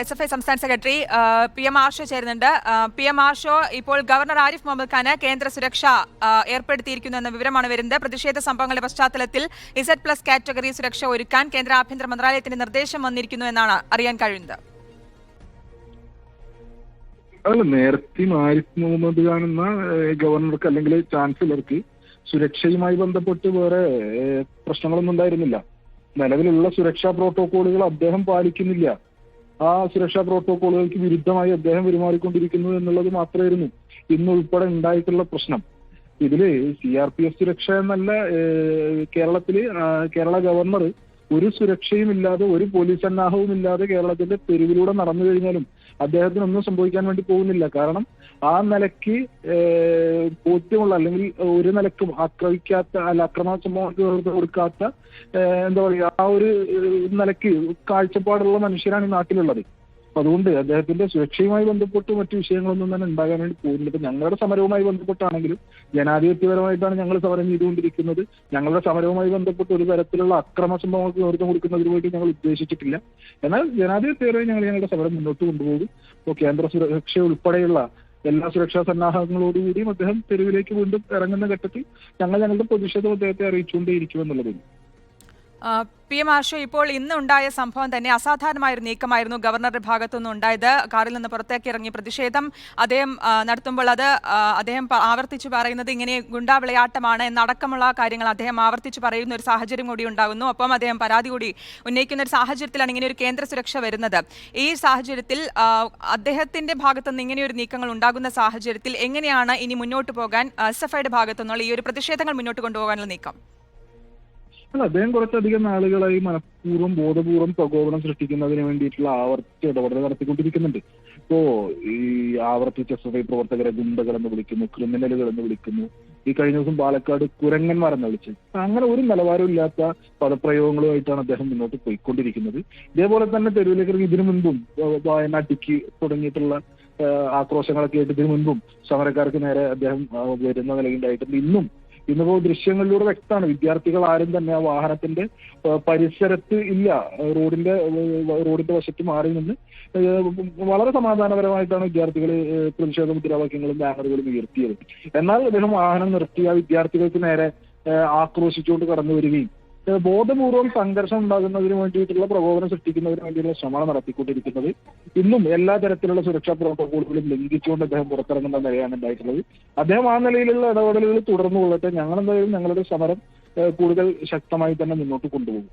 S F I സംസ്ഥാന secretary P M Arsho ചേരുന്നുണ്ട്. P M Arsho ഇപ്പോൾ ഗവർണർ ആരിഫ് മുഹമ്മദ് ഖാന് കേന്ദ്ര സുരക്ഷ ഏർപ്പെടുത്തിയിരിക്കുന്നു എന്ന വിവരമാണ് വരുന്നത്. പ്രതിഷേധ സംഭവങ്ങളുടെ പശ്ചാത്തലത്തിൽ ഇസഡ് പ്ലസ് കാറ്റഗറി സുരക്ഷ ഒരുക്കാൻ കേന്ദ്ര ആഭ്യന്തര മന്ത്രാലയത്തിന്റെ നിർദ്ദേശം വന്നിരിക്കുന്നു എന്നാണ് അറിയാൻ കഴിയുന്നത്. അല്ല നേരത്തെയും ആരിഫ് മുഹമ്മദ് ഖാൻ എന്ന ഗവർണർക്ക് അല്ലെങ്കിൽ ചാൻസലർക്ക് സുരക്ഷയുമായി ബന്ധപ്പെട്ട് വേറെ പ്രശ്നങ്ങളൊന്നും ഉണ്ടായിരുന്നില്ല. നിലവിലുള്ള സുരക്ഷാ പ്രോട്ടോകോളുകൾ അദ്ദേഹം പാലിക്കുന്നില്ല. ആ സുരക്ഷാ പ്രോട്ടോക്കോളുകൾക്ക് വിരുദ്ധമായി അദ്ദേഹം പെരുമാറിക്കൊണ്ടിരിക്കുന്നു എന്നുള്ളത് മാത്രമായിരുന്നു ഇന്നുൾപ്പെടെ ഉണ്ടായിട്ടുള്ള പ്രശ്നം. ഇതിൽ സി ആർ പി എഫ് സുരക്ഷ എന്നല്ല കേരളത്തിൽ കേരള ഗവർണർ ഒരു സുരക്ഷയും ഇല്ലാതെ ഒരു പോലീസ് സന്നാഹവും ഇല്ലാതെ കേരളത്തിന്റെ തെരുവിലൂടെ നടന്നു കഴിഞ്ഞാലും അദ്ദേഹത്തിന് ഒന്നും സംഭവിക്കാൻ വേണ്ടി പോകുന്നില്ല. കാരണം ആ നിലയ്ക്ക് ബോധ്യമുള്ള അല്ലെങ്കിൽ ഒരു നിലക്കും ആക്രമിക്കാത്ത അല്ല അക്രമ സംഭവങ്ങൾക്ക് കൊടുക്കാത്ത എന്താ പറയുക ആ ഒരു നിലയ്ക്ക് കാഴ്ചപ്പാടുള്ള മനുഷ്യരാണ് ഈ നാട്ടിലുള്ളത്. അപ്പൊ അതുകൊണ്ട് അദ്ദേഹത്തിന്റെ സുരക്ഷയുമായി ബന്ധപ്പെട്ട് മറ്റു വിഷയങ്ങളൊന്നും തന്നെ ഉണ്ടാകാൻ വേണ്ടി പോകുന്നില്ല ഇപ്പൊ ഞങ്ങളുടെ സമരവുമായി ബന്ധപ്പെട്ടാണെങ്കിലും ജനാധിപത്യപരമായിട്ടാണ് ഞങ്ങൾ സമരം ചെയ്തുകൊണ്ടിരിക്കുന്നത്. ഞങ്ങളുടെ സമരവുമായി ബന്ധപ്പെട്ട് ഒരു തരത്തിലുള്ള അക്രമ സംഭവങ്ങൾക്ക് നേതൃത്വം കൊടുക്കുന്നതിന് വേണ്ടി ഞങ്ങൾ ഉദ്ദേശിച്ചിട്ടില്ല. എന്നാൽ ജനാധിപത്യപരമായി ഞങ്ങൾ ഞങ്ങളുടെ സമരം മുന്നോട്ട് കൊണ്ടുപോകും. ഇപ്പോൾ കേന്ദ്ര സുരക്ഷ ഉൾപ്പെടെയുള്ള എല്ലാ സുരക്ഷാ സന്നാഹങ്ങളോടുകൂടിയും അദ്ദേഹം തെരുവിലേക്ക് വീണ്ടും ഇറങ്ങുന്ന ഘട്ടത്തിൽ ഞങ്ങൾ ഞങ്ങളുടെ പ്രതിഷേധം അദ്ദേഹത്തെ അറിയിച്ചുകൊണ്ടേയിരിക്കുമെന്നുള്ളതാണ് പി എം ആർഷോ ഇപ്പോൾ ഇന്ന് ഉണ്ടായ സംഭവം തന്നെ അസാധാരണമായ ഒരു നീക്കമായിരുന്നു ഗവർണറുടെ ഭാഗത്തുനിന്ന് ഉണ്ടായത്. കാറിൽ നിന്ന് പുറത്തേക്ക് ഇറങ്ങി പ്രതിഷേധം അദ്ദേഹം നടത്തുമ്പോൾ അത് അദ്ദേഹം ആവർത്തിച്ചു പറയുന്നത് ഇങ്ങനെ ഗുണ്ടാ വിളയാട്ടമാണ് എന്നടക്കമുള്ള കാര്യങ്ങൾ അദ്ദേഹം ആവർത്തിച്ചു പറയുന്ന ഒരു സാഹചര്യം കൂടി ഉണ്ടാകുന്നു. ഒപ്പം അദ്ദേഹം പരാതി കൂടി ഉന്നയിക്കുന്ന ഒരു സാഹചര്യത്തിലാണ് ഇങ്ങനെ ഒരു കേന്ദ്ര സുരക്ഷ വരുന്നത്. ഈ സാഹചര്യത്തിൽ അദ്ദേഹത്തിന്റെ ഭാഗത്തുനിന്ന് ഇങ്ങനെ ഒരു നീക്കങ്ങൾ ഉണ്ടാകുന്ന സാഹചര്യത്തിൽ എങ്ങനെയാണ് ഇനി മുന്നോട്ട് പോകാൻ എസ് എഫ് ഐയുടെ ഭാഗത്തുനിന്നുള്ള ഈ ഒരു പ്രതിഷേധങ്ങൾ മുന്നോട്ട് കൊണ്ടുപോകാനുള്ള നീക്കം? അല്ല അദ്ദേഹം കുറച്ചധികം നാളുകളായി മനഃപൂർവം ബോധപൂർവം പ്രകോപനം സൃഷ്ടിക്കുന്നതിന് വേണ്ടിയിട്ടുള്ള ആവർത്തിച്ച ഇടപെടൽ നടത്തിക്കൊണ്ടിരിക്കുന്നുണ്ട്. ഇപ്പോ ഈ ആവർത്തിച്ച എസ് എഫ് ഐ പ്രവർത്തകരെ ഗുണ്ടകൾ എന്ന് വിളിക്കുന്നു ക്രിമിനലുകൾ എന്ന് വിളിക്കുന്നു. ഈ കഴിഞ്ഞ ദിവസം പാലക്കാട് കുരങ്ങന്മാർ എന്ന് അങ്ങനെ ഒരു നിലവാരവും ഇല്ലാത്ത പദപ്രയോഗങ്ങളുമായിട്ടാണ് അദ്ദേഹം മുന്നോട്ട് പോയിക്കൊണ്ടിരിക്കുന്നത്. ഇതേപോലെ തന്നെ തെരുവിലേക്ക് ഇതിനു മുൻപും വയനാട്ടിക്ക് തുടങ്ങിയിട്ടുള്ള ആക്രോശങ്ങളൊക്കെ ആയിട്ട് ഇതിനു മുൻപും സമരക്കാർക്ക് നേരെ അദ്ദേഹം വരുന്ന നിലയുണ്ടായിട്ടുണ്ട് ഇന്നും ഇന്നിപ്പോ ദൃശ്യങ്ങളിലൂടെ വ്യക്തമാണ്. വിദ്യാർത്ഥികൾ ആരും തന്നെ ആ വാഹനത്തിന്റെ പരിസരത്ത് ഇല്ല. റോഡിന്റെ റോഡിന്റെ വശത്ത് മാറി നിന്ന് വളരെ സമാധാനപരമായിട്ടാണ് വിദ്യാർത്ഥികൾ പ്രതിഷേധ മുദ്രാവാക്യങ്ങളും ബാനറുകളും ഉയർത്തിയത്. എന്നാൽ അദ്ദേഹം വാഹനം നിർത്തി ആ വിദ്യാർത്ഥികൾക്ക് നേരെ ആക്രോശിച്ചുകൊണ്ട് കടന്നു വരികയും ബോധപൂർവം സംഘർഷം ഉണ്ടാകുന്നതിന് വേണ്ടിയിട്ടുള്ള പ്രകോപനം സൃഷ്ടിക്കുന്നതിന് വേണ്ടിയുള്ള ശ്രമമാണ് നടത്തിക്കൊണ്ടിരിക്കുന്നത്. ഇന്നും എല്ലാ തരത്തിലുള്ള സുരക്ഷാ പ്രോട്ടോകോളുകളും ലംഘിച്ചുകൊണ്ട് അദ്ദേഹം പുറത്തിറങ്ങുന്ന നിലയാണ് ഉണ്ടായിട്ടുള്ളത്. അദ്ദേഹം ആ നിലയിലുള്ള ഇടപെടലുകൾ തുടർന്നു കൊള്ളട്ടെ. ഞങ്ങൾ എന്തായാലും ഞങ്ങളുടെ സമരം കൂടുതൽ ശക്തമായി തന്നെ മുന്നോട്ട് കൊണ്ടുപോകും.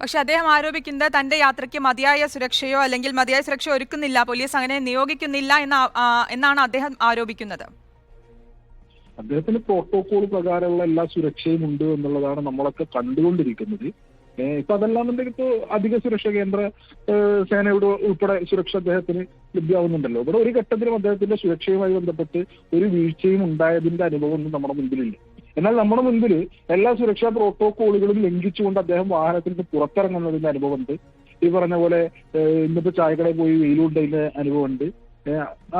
പക്ഷെ അദ്ദേഹം ആരോപിക്കുന്നത് തന്റെ യാത്രയ്ക്ക് മതിയായ സുരക്ഷയോ അല്ലെങ്കിൽ മതിയായ സുരക്ഷ ഒരുക്കുന്നില്ല പോലീസ് അങ്ങനെ നിയോഗിക്കുന്നില്ല എന്ന എന്നാണ് അദ്ദേഹം ആരോപിക്കുന്നത്. അദ്ദേഹത്തിന് പ്രോട്ടോകോൾ പ്രകാരമുള്ള എല്ലാ സുരക്ഷയും ഉണ്ട് എന്നുള്ളതാണ് നമ്മളൊക്കെ കണ്ടുകൊണ്ടിരിക്കുന്നത്. ഇപ്പൊ അതല്ലാന്നുണ്ടെങ്കിൽ ഇപ്പൊ അധിക സുരക്ഷ കേന്ദ്ര സേനയുടെ ഉൾപ്പെടെ സുരക്ഷ അദ്ദേഹത്തിന് ലഭ്യമാവുന്നുണ്ടല്ലോ. ഇവിടെ ഒരു ഘട്ടത്തിലും അദ്ദേഹത്തിന്റെ സുരക്ഷയുമായി ബന്ധപ്പെട്ട് ഒരു വീഴ്ചയും ഉണ്ടായതിന്റെ അനുഭവം ഒന്നും നമ്മുടെ മുൻപിലില്ല. എന്നാൽ നമ്മുടെ മുൻപിൽ എല്ലാ സുരക്ഷാ പ്രോട്ടോകോളുകളും ലംഘിച്ചുകൊണ്ട് അദ്ദേഹം വാഹനത്തിൽ നിന്ന് പുറത്തിറങ്ങുന്നതിന്റെ അനുഭവമുണ്ട്. ഈ പറഞ്ഞ പോലെ ഇന്നിപ്പോ ചായക്കടയിൽ പോയി വെയിലുണ്ടതിന്റെ അനുഭവമുണ്ട്.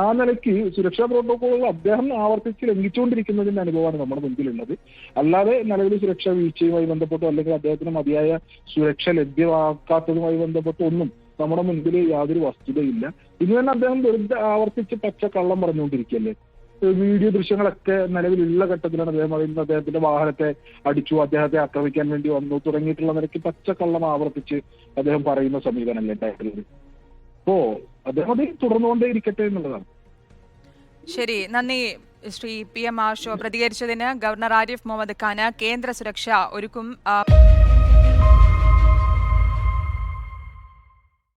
ആ നിലയ്ക്ക് സുരക്ഷാ പ്രോട്ടോകോളുകൾ അദ്ദേഹം ആവർത്തിച്ച് ലംഘിച്ചുകൊണ്ടിരിക്കുന്നതിന്റെ അനുഭവമാണ് നമ്മുടെ മുൻപിലുള്ളത്. അല്ലാതെ നിലവിൽ സുരക്ഷാ വീഴ്ചയുമായി ബന്ധപ്പെട്ടോ അല്ലെങ്കിൽ അദ്ദേഹത്തിന് മതിയായ സുരക്ഷ ലഭ്യമാക്കാത്തതുമായി ബന്ധപ്പെട്ടോ ഒന്നും നമ്മുടെ മുൻപിൽ യാതൊരു വസ്തുതയില്ല. ഇന്ന് തന്നെ അദ്ദേഹം വെറുതെ ആവർത്തിച്ച് പച്ച കള്ളം പറഞ്ഞുകൊണ്ടിരിക്കുകയല്ലേ വീഡിയോ ദൃശ്യങ്ങളൊക്കെ നിലവിലുള്ള ഘട്ടത്തിലാണ് അദ്ദേഹം പറയുന്നത് അദ്ദേഹത്തിന്റെ വാഹനത്തെ അടിച്ചു അദ്ദേഹത്തെ ആക്രമിക്കാൻ വേണ്ടി വന്നു തുടങ്ങിയിട്ടുള്ള നിലയ്ക്ക് പച്ചക്കള്ളം ആവർത്തിച്ച് അദ്ദേഹം പറയുന്ന സമീപനമല്ലേ ഉണ്ടായിട്ടുള്ളത്? അപ്പോ അദ്ദേഹം അത് തുടർന്നുകൊണ്ടേ ഇരിക്കട്ടെ എന്നുള്ളതാണ്. ശരി നന്ദി ശ്രീ പി എം ആഷോ പ്രതികരിച്ചതിന് ഗവർണർ ആരിഫ് മുഹമ്മദ് ഖാന് കേന്ദ്ര സുരക്ഷ ഒരുക്കും.